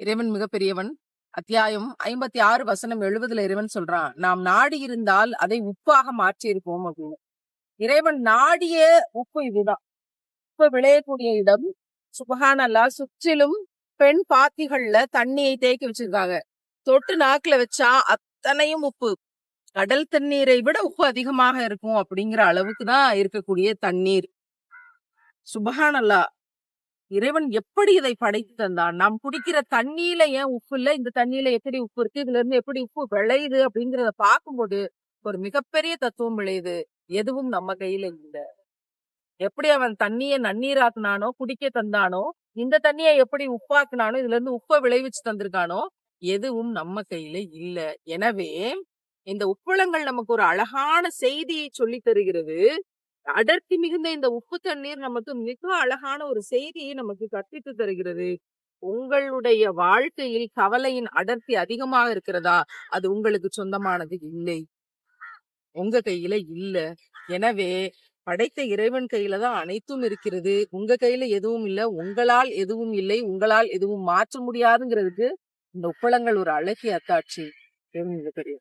இறைவன் மிகப்பெரியவன். அத்தியாயம் ஐம்பத்தி ஆறு வசனம் எழுபதுல இறைவன் சொல்றான் நாம் நாடி இருந்தால் அதை உப்பாக மாற்றி இருப்போம் அப்படின்னு. இறைவன் நாடிய உப்பு இதுதான். உப்பு விளையக்கூடிய இடம் சுபஹான் அல்லாஹ் சுற்றிலும் பெண் பாத்திகள்ல தண்ணியை தேக்கி வச்சிருக்காங்க. தொட்டு நாக்குல வச்சா அத்தனையும் உப்பு. கடல் தண்ணீரை விட உப்பு அதிகமாக இருக்கும் அப்படிங்கிற அளவுக்கு தான் இருக்கக்கூடிய தண்ணீர். சுபஹான் அல்லாஹ் இறைவன் எப்படி இதை படைத்து தந்தான்? நாம் குடிக்கிற தண்ணியில ஏன் உப்பு இல்ல? இந்த தண்ணியில எப்படி உப்பு இருக்கு? இதுல இருந்து எப்படி உப்பு விளையுது? அப்படிங்கறத பார்க்கும்போது ஒரு மிகப்பெரிய தத்துவம் விளையுது. எதுவும் நம்ம கையில இல்ல. எப்படி அவன் தண்ணிய நன்னீராக்குனானோ குடிக்க தந்தானோ இந்த தண்ணியை எப்படி உப்பாக்குனானோ இதுல இருந்து உப்பை விளைவிச்சு தந்திருக்கானோ எதுவும் நம்ம கையில இல்ல. எனவே இந்த உப்புளங்கள் நமக்கு ஒரு அழகான செய்தியை சொல்லி தருகிறது. அடர்த்தி மிகுந்த இந்த உப்பு தண்ணீர் நமக்கு மிக அழகான ஒரு செய்தியை நமக்கு கற்பித்து தருகிறது. உங்களுடைய வாழ்க்கையில் கவலையின் அடர்த்தி அதிகமாக இருக்கிறதா? அது உங்களுக்கு சொந்தமானது இல்லை. உங்க கையில இல்ல. எனவே படைத்த இறைவன் கையில தான் அனைத்தும் இருக்கிறது. உங்க கையில எதுவும் இல்ல. உங்களால் எதுவும் இல்லை. உங்களால் எதுவும் மாற்ற முடியாதுங்கிறதுக்கு இந்த உப்பளங்கள் ஒரு அழகிய அத்தாட்சி. பெரிய